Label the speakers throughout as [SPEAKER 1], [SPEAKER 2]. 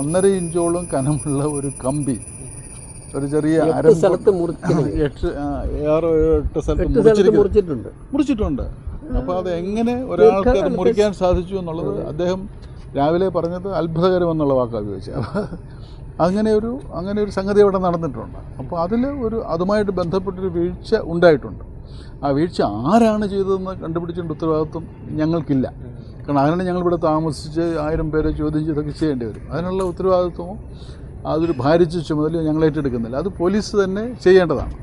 [SPEAKER 1] ഒന്നര ഇഞ്ചോളം കനമുള്ള ഒരു കമ്പി. ഒരു ചെറിയ
[SPEAKER 2] സ്ഥലത്ത്
[SPEAKER 1] എട്ട് ആറ് എട്ട് സ്ഥലത്ത്
[SPEAKER 2] മുറിച്ചിട്ടുണ്ട്.
[SPEAKER 1] മുറിച്ചിട്ടുണ്ട്. അപ്പോൾ അത് എങ്ങനെ ഒരാൾക്ക് അത് മുറിക്കാൻ സാധിച്ചു എന്നുള്ളത് അദ്ദേഹം രാവിലെ പറഞ്ഞത് അത്ഭുതകരം എന്നുള്ള വാക്കാണ് ഉപയോഗിച്ചത്. അപ്പോൾ അങ്ങനെ ഒരു അങ്ങനെ ഒരു സംഗതി അവിടെ നടന്നിട്ടുണ്ട്. അപ്പോൾ അതിൽ ഒരു അതുമായിട്ട് ബന്ധപ്പെട്ടൊരു വീഴ്ച ഉണ്ടായിട്ടുണ്ട്. ആ വീഴ്ച ആരാണ് ചെയ്തതെന്ന് കണ്ടുപിടിച്ചിട്ടുണ്ട് ഉത്തരവാദിത്വം ഞങ്ങൾക്കില്ല. കാരണം അതിനാണ് ഞങ്ങളിവിടെ താമസിച്ച് ആയിരം പേരെ ചോദ്യം ചെയ്തൊക്കെ ചെയ്യേണ്ടി വരും. അതിനുള്ള ഉത്തരവാദിത്വവും അതൊരു ഭാരിച്ച ചുമതല ഞങ്ങൾ ഏറ്റെടുക്കുന്നില്ല. അത് പോലീസ് തന്നെ ചെയ്യേണ്ടതാണ്.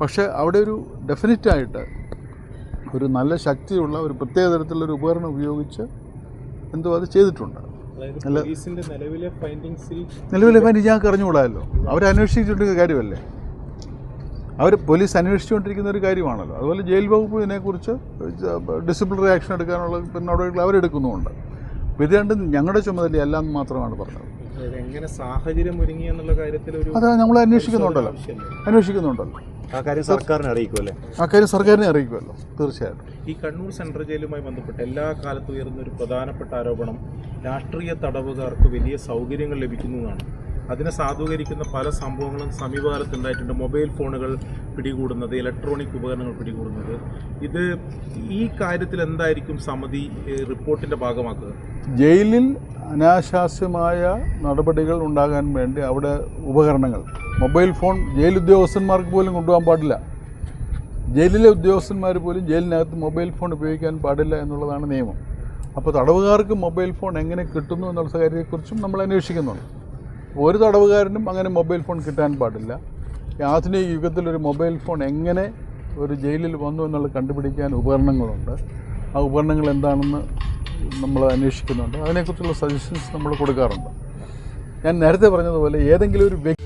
[SPEAKER 1] പക്ഷേ അവിടെ ഒരു ഡെഫിനറ്റായിട്ട് ഒരു നല്ല ശക്തിയുള്ള ഒരു പ്രത്യേക തരത്തിലുള്ള ഒരു ഉപകരണം ഉപയോഗിച്ച് എന്തോ അത് ചെയ്തിട്ടുണ്ട്.
[SPEAKER 3] നിലവിലെ
[SPEAKER 1] ഫൈൻഡിങ്സ് ഞങ്ങൾക്ക് അറിഞ്ഞുകൂടാമല്ലോ അവരെ അന്വേഷിച്ചുകൊണ്ടിരിക്കുന്ന കാര്യമല്ലേ? അവർ പോലീസ് അന്വേഷിച്ചുകൊണ്ടിരിക്കുന്ന ഒരു കാര്യമാണല്ലോ. അതുപോലെ ജയിൽ വകുപ്പ് ഇതിനെക്കുറിച്ച് ഡിസിപ്ലിനറി ആക്ഷൻ എടുക്കാനുള്ള നടപടികൾ അവരെടുക്കുന്നുമുണ്ട് അപ്പോൾ ഇത് രണ്ടും ഞങ്ങളുടെ ചുമതലയല്ല എന്ന് മാത്രമാണ് പറഞ്ഞത്.
[SPEAKER 3] എങ്ങനെ സാഹചര്യം ഒരുങ്ങി എന്നുള്ള കാര്യത്തിൽ ഒരു
[SPEAKER 1] അത് നമ്മൾ അന്വേഷിക്കുന്നുണ്ടല്ലോ. അന്വേഷിക്കുന്നുണ്ടല്ലോ.
[SPEAKER 4] ആ കാര്യം സർക്കാരിനെ അറിയിക്കും അല്ലേ?
[SPEAKER 1] ആ കാര്യം സർക്കാരിനെ അറിയിക്കുമല്ലോ തീർച്ചയായിട്ടും.
[SPEAKER 3] ഈ കണ്ണൂർ സെൻട്രൽ ജയിലുമായി ബന്ധപ്പെട്ട് എല്ലാ കാലത്തും ഉയർന്ന ഒരു പ്രധാനപ്പെട്ട ആരോപണം രാഷ്ട്രീയ തടവുകാർക്ക് വലിയ സൗകര്യങ്ങൾ ലഭിക്കുന്നതാണ്. എന്നാണ് അതിനെ സാധൂകരിക്കുന്ന പല സംഭവങ്ങളും സമീപകാലത്ത് ഉണ്ടായിട്ടുണ്ട് മൊബൈൽ ഫോണുകൾ പിടികൂടുന്നത് ഇലക്ട്രോണിക് ഉപകരണങ്ങൾ പിടികൂടുന്നത്. ഇത് ഈ കാര്യത്തിൽ എന്തായിരിക്കും സമിതി റിപ്പോർട്ടിന്റെ ഭാഗമാക്കുക?
[SPEAKER 1] ജയിലിൽ അനാശാസ്യമായ നടപടികൾ ഉണ്ടാകാൻ വേണ്ടി അവിടെ ഉപകരണങ്ങൾ. മൊബൈൽ ഫോൺ ജയിൽ ഉദ്യോഗസ്ഥന്മാർക്ക് പോലും കൊണ്ടുപോകാൻ പാടില്ല. ജയിലിലെ ഉദ്യോഗസ്ഥന്മാർ പോലും ജയിലിനകത്ത് മൊബൈൽ ഫോൺ ഉപയോഗിക്കാൻ പാടില്ല എന്നുള്ളതാണ് നിയമം. അപ്പോൾ തടവുകാർക്ക് മൊബൈൽ ഫോൺ എങ്ങനെ കിട്ടുന്നു എന്നുള്ള കാര്യത്തെക്കുറിച്ചും നമ്മൾ അന്വേഷിക്കുന്നുണ്ട്. ഒരു തടവുകാരനും അങ്ങനെ മൊബൈൽ ഫോൺ കിട്ടാൻ പാടില്ല. ആധുനിക യുഗത്തിൽ ഒരു മൊബൈൽ ഫോൺ എങ്ങനെ ഒരു ജയിലിൽ വന്നു എന്നുള്ളത് കണ്ടുപിടിക്കാൻ ഉപകരണങ്ങളുണ്ട്. ആ ഉപകരണങ്ങൾ എന്താണെന്ന് നമ്മൾ അന്വേഷിക്കുന്നുണ്ട്. അതിനെക്കുറിച്ചുള്ള സജഷൻസ് നമ്മൾ കൊടുക്കാറുണ്ട്. ഞാൻ നേരത്തെ പറഞ്ഞതുപോലെ ഏതെങ്കിലും ഒരു വ്യക്തി